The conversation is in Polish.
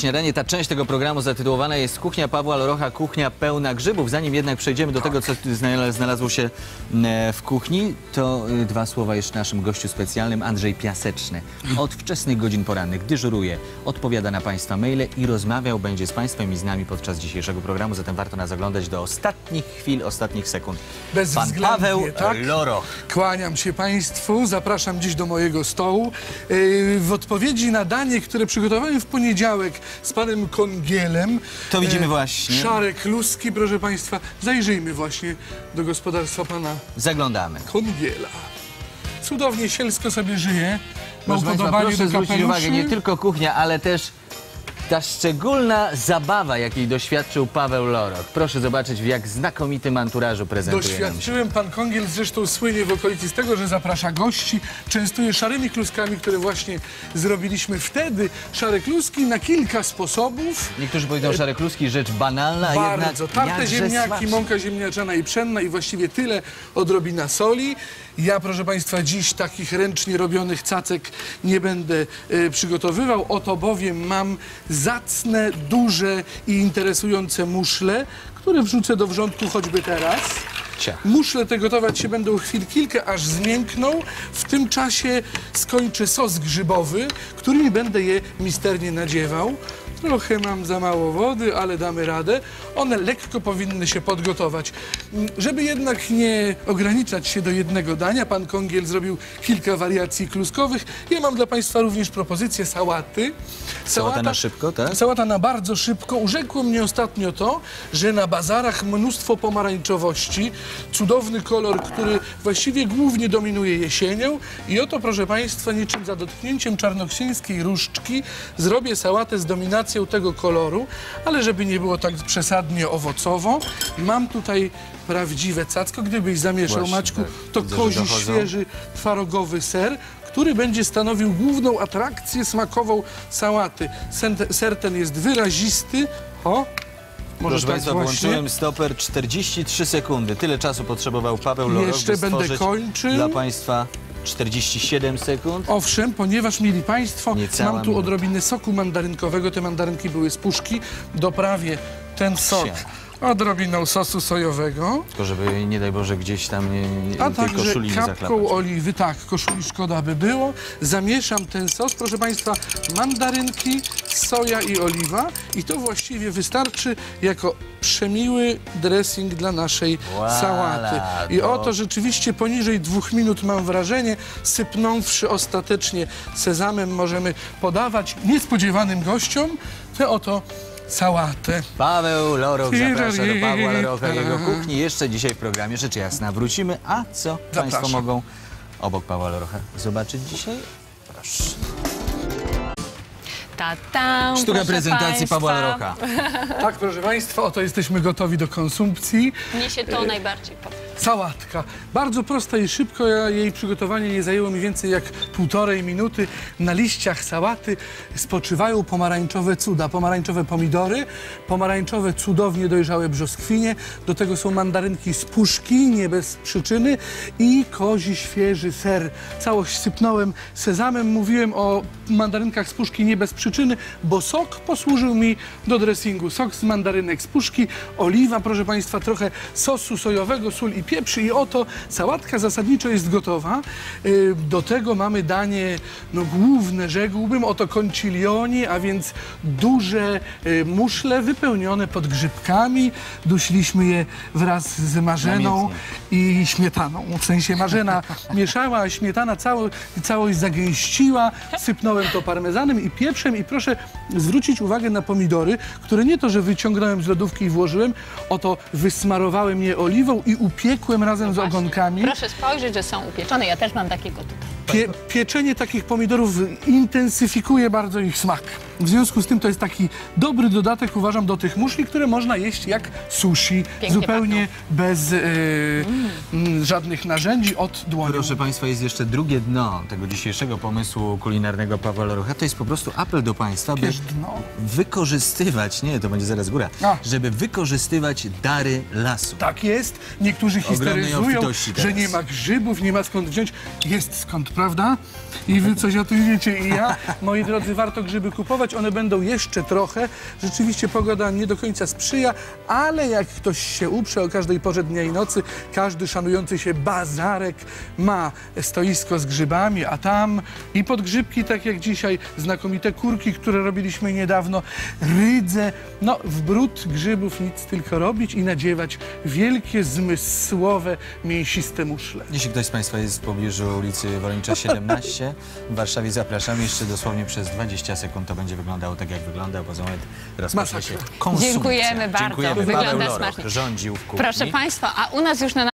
Śniadanie, ta część tego programu zatytułowana jest Kuchnia Pawła Lorocha, kuchnia pełna grzybów. Zanim jednak przejdziemy do tego, co zna- znalazło się e, w kuchni, to e, dwa słowa jeszcze naszym gościu specjalnym, Andrzej Piaseczny. Od wczesnych godzin porannych dyżuruje, odpowiada na Państwa maile i rozmawiał będzie z Państwem i z nami podczas dzisiejszego programu, zatem warto nas zaglądać do ostatnich chwil, ostatnich sekund. Pan Bezwzględnie, Paweł tak? Loroch. Kłaniam się Państwu, zapraszam dziś do mojego stołu. Yy, W odpowiedzi na danie, które przygotowałem w poniedziałek z panem Kongielem. To widzimy e, właśnie. Szare kluski, proszę Państwa. Zajrzyjmy właśnie do gospodarstwa pana Zaglądamy. Kongiela. Cudownie sielsko sobie żyje. Ma Proszę Państwa, upodobanie proszę do zwrócić kapeluszy. uwagę, nie tylko kuchnia, ale też ta szczególna zabawa, jakiej doświadczył Paweł Lorok. Proszę zobaczyć, w jak znakomitym anturażu prezentuje. Doświadczyłem, pan Kongiel zresztą słynie w okolicy z tego, że zaprasza gości, częstuje szarymi kluskami, które właśnie zrobiliśmy wtedy. Szare kluski na kilka sposobów. Niektórzy powiedzą, szare kluski, rzecz banalna, a Bardzo. jednak Tarte jakże ziemniaki, smaczna. mąka ziemniaczana i pszenna i właściwie tyle, odrobina soli. Ja, proszę Państwa, dziś takich ręcznie robionych cacek nie będę e, przygotowywał, oto bowiem mam zacne, duże i interesujące muszle, które wrzucę do wrzątku choćby teraz. Ciach. Muszle te gotować się będą chwil kilka, aż zmiękną. W tym czasie skończę sos grzybowy, którymi będę je misternie nadziewał. Trochę mam za mało wody, ale damy radę. One lekko powinny się podgotować. Żeby jednak nie ograniczać się do jednego dania, pan Kongiel zrobił kilka wariacji kluskowych. Ja mam dla Państwa również propozycję sałaty. Sałata na szybko, tak? Sałata na bardzo szybko. Urzekło mnie ostatnio to, że na bazarach mnóstwo pomarańczowości, cudowny kolor, który właściwie głównie dominuje jesienią. I oto, proszę Państwa, niczym za dotknięciem czarnoksięskiej różdżki zrobię sałatę z dominacją tego koloru, ale żeby nie było tak przesadnie owocowo, mam tutaj prawdziwe cacko. Gdybyś zamieszał, Właśnie, Maćku, tak. to Widzę, kozi świeży, twarogowy ser, który będzie stanowił główną atrakcję smakową sałaty. Ser ten jest wyrazisty. O, może Proszę tak Państwa, właśnie. włączyłem stoper 43 sekundy. Tyle czasu potrzebował Paweł Lorok, Jeszcze by będę stworzyć kończył. dla Państwa 47 sekund. Owszem, ponieważ mieli Państwo, Niecała mam tu minuta. odrobinę soku mandarynkowego, te mandarynki były z puszki, doprawię ten sok Sia. Odrobiną sosu sojowego, Tylko żeby, nie daj Boże, gdzieś tam nie, nie, a tej także koszuli nie zaklapać. kapką oliwy, tak, koszuli szkoda by było. Zamieszam ten sos, proszę Państwa, mandarynki, soja i oliwa i to właściwie wystarczy jako przemiły dressing dla naszej Voilà, sałaty. I to- oto rzeczywiście poniżej dwóch minut mam wrażenie, sypnąwszy ostatecznie sezamem możemy podawać niespodziewanym gościom tę oto sałatę. Paweł Lorok zaprasza do Pawła Loroka i jego Tirarita. kuchni. Jeszcze dzisiaj w programie Rzecz Jasna wrócimy. A co Państwo Zapraszam. mogą obok Pawła Lorocha zobaczyć dzisiaj? Proszę. Ta -tam, Sztuka prezentacji państwa. Pawła Lorocha. Tak, proszę Państwa, oto jesteśmy gotowi do konsumpcji. Mnie się to najbardziej podoba. Sałatka. Bardzo prosta i szybko. Jej przygotowanie nie zajęło mi więcej jak półtorej minuty. Na liściach sałaty spoczywają pomarańczowe cuda. Pomarańczowe pomidory, pomarańczowe cudownie dojrzałe brzoskwinie. Do tego są mandarynki z puszki, nie bez przyczyny i kozi świeży ser. Całość sypnąłem sezamem. Mówiłem o mandarynkach z puszki nie bez przyczyny, bo sok posłużył mi do dressingu. Sok z mandarynek z puszki, oliwa, proszę Państwa, trochę sosu sojowego, sól i pieprz i oto sałatka zasadniczo jest gotowa. Yy, Do tego mamy danie no, główne, rzekłbym, oto concilioni, a więc duże yy, muszle wypełnione podgrzybkami. Duśliśmy je wraz z marzeną i śmietaną. W sensie marzena mieszała, a śmietana cało, całość zagęściła. Sypnąłem to parmezanem i pieprzem i proszę zwrócić uwagę na pomidory, które nie to, że wyciągnąłem z lodówki i włożyłem, oto wysmarowałem je oliwą i upiekłem razem z ogonkami. Proszę spojrzeć, że są upieczone. Ja też mam takiego tutaj. Pie, pieczenie takich pomidorów intensyfikuje bardzo ich smak. W związku z tym to jest taki dobry dodatek, uważam, do tych muszli, które można jeść jak sushi, Pięknie zupełnie bez e, mm, żadnych narzędzi od dłoni. Proszę Państwa, jest jeszcze drugie dno tego dzisiejszego pomysłu kulinarnego Pawła Lorocha. To jest po prostu apel do Państwa, by dno. wykorzystywać, nie, to będzie zaraz góra, A. żeby wykorzystywać dary lasu. Tak jest. Niektórzy histeryzują, obfitości że nie ma grzybów, nie ma skąd wziąć. Jest skąd prawda? I wy coś o tym wiecie i ja. Moi drodzy, warto grzyby kupować. One będą jeszcze trochę. Rzeczywiście pogoda nie do końca sprzyja, ale jak ktoś się uprze o każdej porze dnia i nocy, każdy szanujący się bazarek ma stoisko z grzybami, a tam i podgrzybki, tak jak dzisiaj, znakomite kurki, które robiliśmy niedawno, rydze. No, w brud grzybów nic tylko robić i nadziewać wielkie, zmysłowe, mięsiste muszle. Jeśli ktoś z Państwa jest w pobliżu ulicy Woronicza 17 w Warszawie, zapraszamy. Jeszcze dosłownie przez 20 sekund to będzie wyglądało tak, jak wygląda, bo za moment rozpocznie się konsumpcja. Dziękujemy bardzo. Dziękujemy. Wygląda Paweł Loroch smacznie. rządził w kuchni. Proszę Państwa, a u nas już na